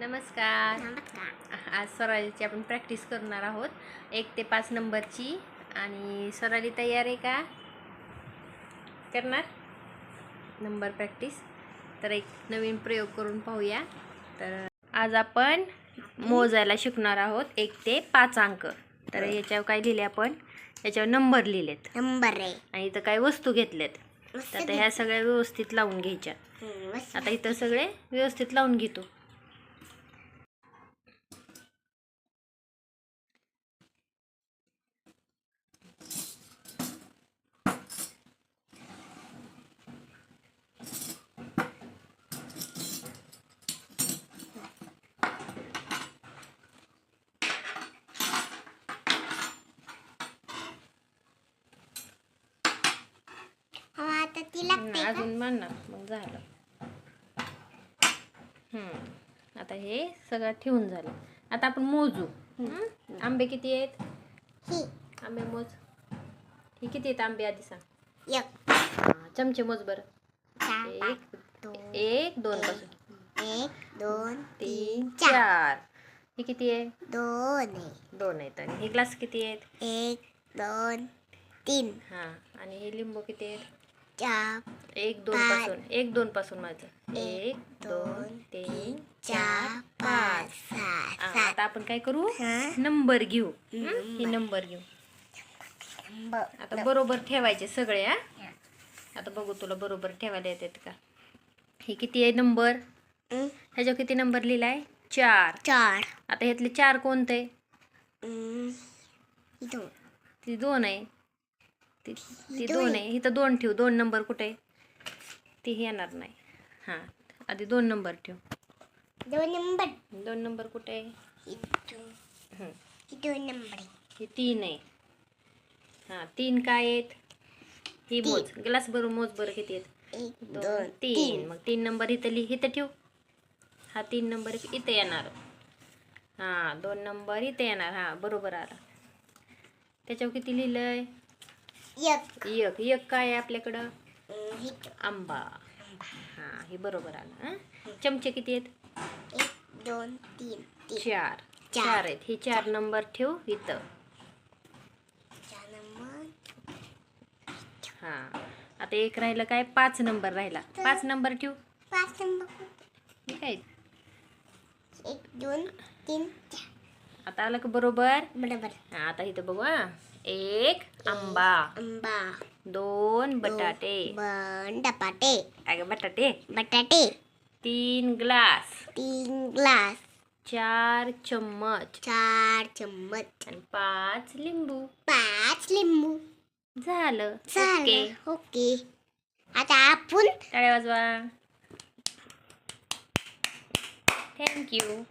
नमस्कार. नमस्कार. आज स्वरालीची आपण प्रॅक्टिस करणार आहोत. एक ते पाच नंबरची. आणि स्वराली तयार आहे का? करणार? Number practice. तर एक नवीन प्रयोग करून पाहूया. तर आज आपण मोजायला शिकणार आहोत एक ते पाच अंक. तर याच्यावर काय लिहिले आपण? याच्यावर नंबर लिहिलेत. नंबर आहे. आणि इथं काही वस्तू घेतल्यात तर आता ह्या सगळ्या व्यवस्थित लावून घ्यायच्या. आता इथं सगळे व्यवस्थित लावून घेतो हा, आता ती लागते हम्म, का? अजून मांडणार मग झालं. हम्म, आता हे सगळं ठेवून झालं. आता आपण मोजू? आंबे किती आहेत? आंबे मोज. हे किती आहेत आंबे आधी सांग. चमचे मोज बरं. एक दोन. एक दोन पासून. एक दोन तीन चार. हे किती आहे? दोन दोन आहेत. आणि हे ग्लास किती आहेत? एक दोन तीन. हा आणि हे लिंबू किती आहेत? चार एक दोन. पासून एक दोन पासून माझं. एक दोन तीन चार पाच. आता आपण काय करू. नंबर घेऊ. हं? नंबर घेऊ. आता बरोबर ठेवायचे सगळे हा? आता बघू तुला बरोबर ठेवायला येतात का? हे किती आहे नंबर? ह्याच्यावर किती नंबर लिहिलाय? चार. चार. आता ह्यातले चार कोणते? दोन आहे. ती ती दोन आहे. इथं दोन ठेव. दोन नंबर कुठे आहे? ती येणार नाही. हां. आधी दोन नंबर ठेव. दोन नंबर. दोन नंबर कुठे आहे? दोन नंबर आहे. हे तीन आहे. हां. तीन काय आहेत? ही मोज. ग्लास बरोबर मोज बरं किती आहेत? दोन तीन. मग तीन नंबर इथं लिह इथं ठेव. हा तीन नंबर इथं येणार. हां. दोन नंबर इथं येणार. हां. बरोबर आला. त्याच्यावर किती लिहिलंय? एक एक एक काय आहे आपल्याकडं. आंबा. हां हे बरोबर आलं हां? चमचे किती आहेत? एक दोन तीन. तीन. चार. चार. चार आहेत. हे चार नंबर ठेव इथं. चार नंबर हां. आता एक राहिलं काय? पाच नंबर राहिला. पाच नंबर ठेव. पाच नंबर. हे काय? एक दोन तीन चार. आता आलं का बरोबर? बरोबर. हां आता इथं बघू हां? एक आंबा. आंबा. दोन बटाटे. अगं बटाटे. बटाटे. तीन ग्लास. तीन ग्लास. चार चम्मच. चार चम्मच. आणि पाच लिंबू. पाच लिंबू. झालं. Okay okay. आता आपण टाळ्या वाजवा. थँक्यू